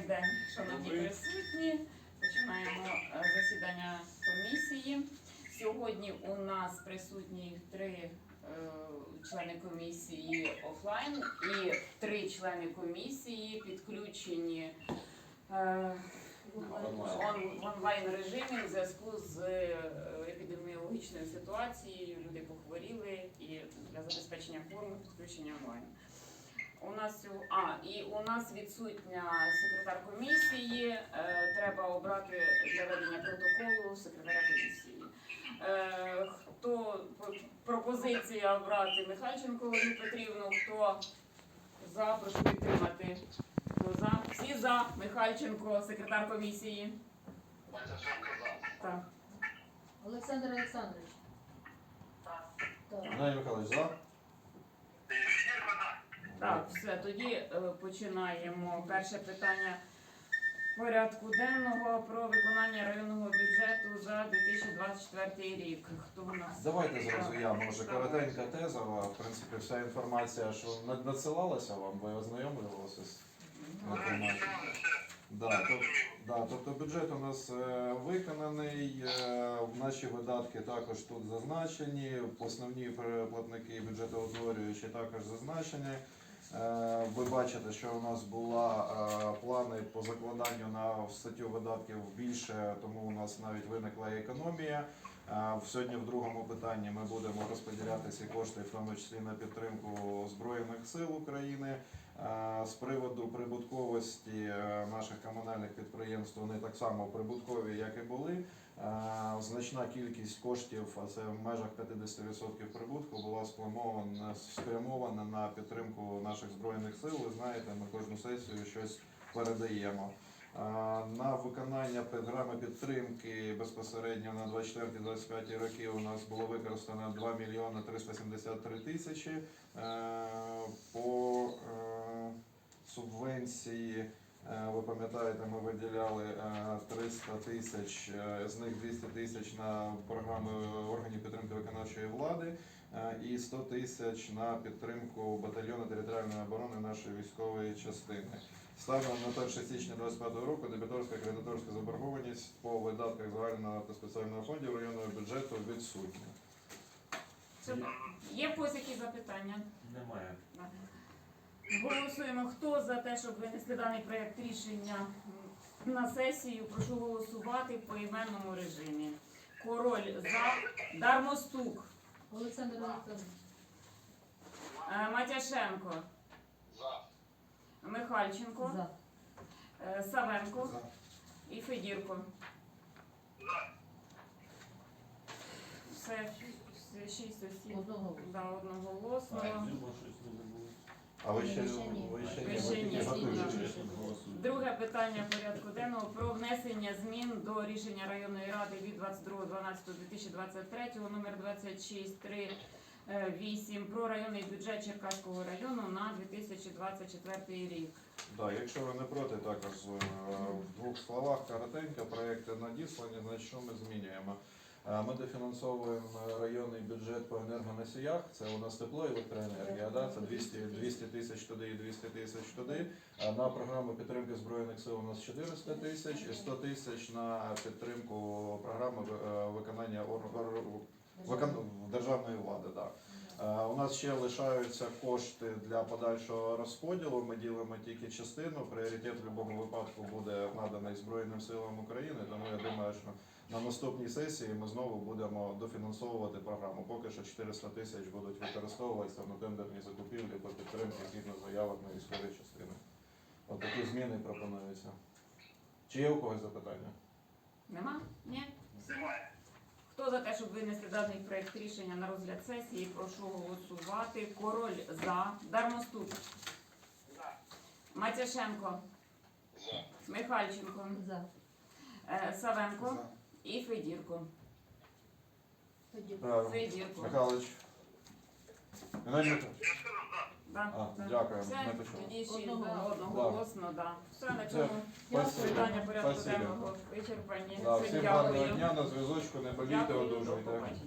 Добрий день, шановні присутні. Починаємо е, засідання комісії. Сьогодні у нас присутні три е, члени комісії офлайн і три члени комісії підключені е, в онлайн режимі в зв'язку з е, епідеміологічною ситуацією. Люди похворіли і для забезпечення форми підключення онлайн. У нас а і у нас відсутня секретар комісії. Е, треба обрати для ведення протоколу секретаря комісії. Е, хто пропозиція обрати Михальченко Олег Петрівну? Хто за? Прошу підтримати. Хто за? Всі за Михальченко, секретар комісії. Так. Олександр Олександрович. Так. Геннадій Михайлович, за? Все, тоді е, починаємо. Перше питання порядку денного про виконання районного бюджету за 2024 рік. Хто у нас? Давайте зразу я, може, коротенька тезова. В принципі, вся інформація, що надсилалася вам, ви ознайомлювалися з інформацією. Да, то, да, тобто бюджет у нас е, виконаний, е, наші видатки також тут зазначені, основні платники бюджетоутворюючі також зазначені. Е, Ви бачите, що у нас була е, плани по закладанню на статтю видатків більше, тому у нас навіть виникла економія. Сьогодні в другому питанні ми будемо розподіляти ці кошти, в тому числі на підтримку Збройних сил України. З приводу прибутковості е, наших комунальних підприємств вони так само прибуткові, як і були. Значна кількість коштів, а це в межах 50% прибутку, була спрямована на підтримку наших збройних сил. Ви знаєте, ми кожну сесію щось передаємо. На виконання програми підтримки безпосередньо на 24-25 роки у нас було використано 2 мільйони 373 тисячі. Е, По е, субвенції, е, ви пам'ятаєте, ми виділяли е, 300 тисяч, з них 200 тисяч на програми органів підтримки виконавчої влади і 100 тисяч на підтримку батальйону територіальної оборони нашої військової частини. Станом на 1 січня 2025 року дебіторська кредиторська заборгованість по видатках загального та спеціального фондів районного бюджету відсутня. Це- Є якісь запитання? Немає. Голосуємо. Хто за те, щоб винести даний проєкт рішення на сесію? Прошу голосувати в поіменному режимі. Король за Дармостук, Олександр Олександрович. е, Матяшенко, Михальченко, За. е, Савенко і Федірко. Все, все, шість осіб. Одного. Да, одноголосно. А ви ще, ви ще Ви ні, ще ні, ні. Друге питання порядку денного про внесення змін до рішення районної ради від 22.12.2023 номер 2638 про районний бюджет Черкаського району на 2024 рік. Да, якщо ви не проти, також е, в двох словах коротенько проекти надіслані, значить що ми змінюємо. Е, Ми дофінансовуємо районний бюджет по енергоносіях. Це у нас тепло і електроенергія. Да? Це 200, 200 тисяч туди і 200 тисяч туди. На програму підтримки збройних сил у нас 400 тисяч і 100 тисяч на підтримку програми е, виконання. Державної влади, так. Е, У нас ще лишаються кошти для подальшого розподілу. Ми ділимо тільки частину. Пріоритет в будь-якому випадку буде наданий Збройним силам України. Тому я думаю, що на наступній сесії ми знову будемо дофінансовувати програму. Поки що 400 тисяч будуть використовуватися на тендерні закупівлі по підтримці згідно заявок на військові частини. От такі зміни пропонуються. Чи є у когось запитання? Нема? Ні? Всі? Хто за те, щоб винести даний проєкт рішення на розгляд сесії, прошу голосувати. Король за. Дармостук. Матяшенко. Михальченко. За. Савенко Савенко і Федірко. Федірко. Правильно. Федірко. Михайлович. Геннадій Михайлович. Да, А, да. дякую, Все, не почув. тоді ще Одного. да, одноголосно, да. Все, на Все. цьому Спасибо. питання порядку Спасибо. денного вичерпані. Да, всім гарного дякую. дня, на зв'язочку, не болійте, Дякую, до одужуйте. побачення.